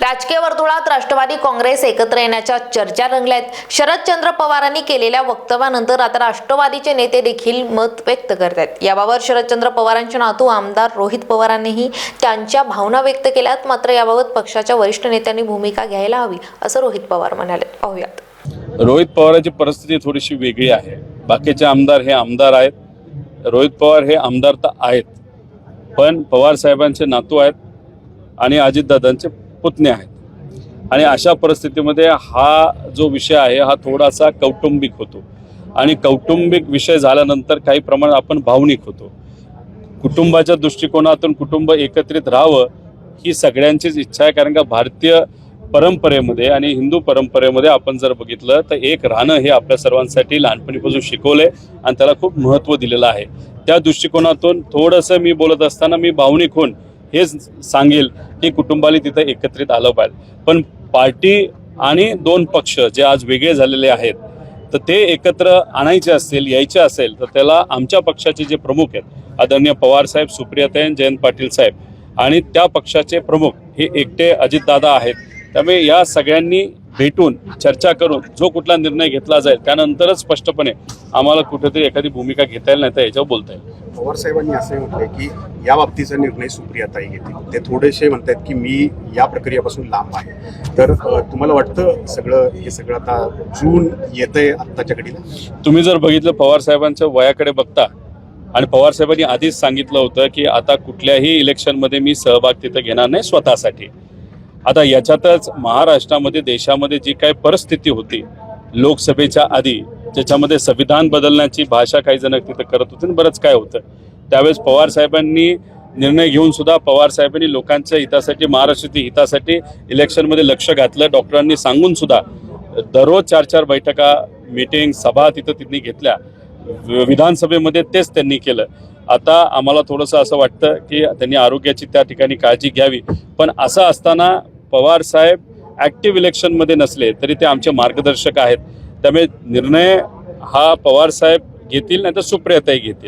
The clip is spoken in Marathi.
राजकीय वर्तुळात राष्ट्रवादी काँग्रेस एकत्र येण्याच्या चर्चा रंगल्या आहेत शरदचंद्र पवारांनी केलेल्या वक्तव्यानंतर आता राष्ट्रवादीचे नेते देखील मत व्यक्त करत आहेत याबाबत शरदचंद्र पवारांचे नातू आमदार रोहित पवारांनीही त्यांच्या भावना व्यक्त केल्यात. मात्र याबाबत पक्षाच्या वरिष्ठ नेत्यांनी भूमिका घ्यायला हवी असं रोहित पवार म्हणाले. पाहूयात. रोहित पवारांची परिस्थिती थोडीशी वेगळी आहे. बाकीचे आमदार हे आमदार आहेत. रोहित पवार हे आमदार तर आहेत. पण पवार साहेबांचे नातू आहेत आणि अजितदादांचे पुतणे आहेत. आणि अशा परिस्थितीमध्ये हा जो विषय आहे हा थोडासा कौटुंबिक होतो. आणि कौटुंबिक विषय झाल्यानंतर काही प्रमाणात आपण भावनिक होतो. कुटुंबाच्या दृष्टिकोनातून कुटुंब एकत्रित राहावं ही सगळ्यांचीच इच्छा आहे कारण का भारतीय परंपरेमध्ये आणि हिंदू परंपरेमध्ये आपण जर बघितलं तर एक राहणं हे आपल्या सर्वांसाठी लहानपणीपासून शिकवलंय आणि त्याला खूप महत्त्व दिलेलं आहे. त्या दृष्टिकोनातून थोडंसं मी बोलत असताना मी भावनिक होऊन हेच सांगेल की कुटुंबाला तिथं एकत्रित आलं पाहिजे. पण पार्टी आणि दोन पक्ष जे आज वेगळे झालेले आहेत तर ते एकत्र आणायचे असतील यायचे असेल तर त्याला आमच्या पक्षाचे जे प्रमुख आहेत आदरणीय पवार साहेब सुप्रियाताईन जयंत पाटील साहेब आणि त्या पक्षाचे प्रमुख हे एकटे अजितदादा आहेत. त्यामुळे या सगळ्यांनी भेटून चर्चा करून जो कुठला निर्णय घेतला जाईल त्यानंतरच स्पष्टपणे आम्हाला कुठेतरी एखादी भूमिका घेता येईल नाही तर याच्यावर बोलता येईल. पवार साहेबांनी असं म्हटलंय की या बाबतीचा निर्णय सुप्रियाताई घेतील. ते थोडेसे म्हणतात की मी या प्रक्रियेपासून लांब आहे. तर तुम्हाला वाटतं सगळं हे सगळं आता जून येतंय आत्ताच्या घडीला? तुम्ही जर बघितलं पवार साहेबांच्या वयाकडे बघता आणि पवार साहेबांनी आधीच सांगितलं होतं की आता कुठल्याही इलेक्शनमध्ये मी सहभाग तिथं घेणार नाही स्वतःसाठी. आता याच्यातच महाराष्ट्रामध्ये देशामध्ये जी काही परिस्थिती होती लोकसभेच्या आधी ज्याच्यामध्ये संविधान बदलण्याची भाषा काही जण तिथं करत होते आणि बरंच काय होतं. त्यावेळेस पवार साहेबांनी निर्णय घेऊन सुद्धा पवार साहेबांनी लोकांच्या हितासाठी महाराष्ट्राच्या हितासाठी इलेक्शनमध्ये लक्ष घातलं. डॉक्टरांनी सांगून सुद्धा दररोज चार चार बैठका मीटिंग सभा तिथं त्यांनी घेतल्या. विधानसभेमध्ये तेच त्यांनी केलं. आता आम्हाला थोडंसं असं वाटतं की त्यांनी आरोग्याची त्या ठिकाणी काळजी घ्यावी. पण असं असताना पवार साहेब ॲक्टिव्ह इलेक्शनमध्ये नसले तरी ते आमचे मार्गदर्शक आहेत. त्यामुळे निर्णय हा पवार साहेब घेतील नाही तर सुप्रियाताई घेतील.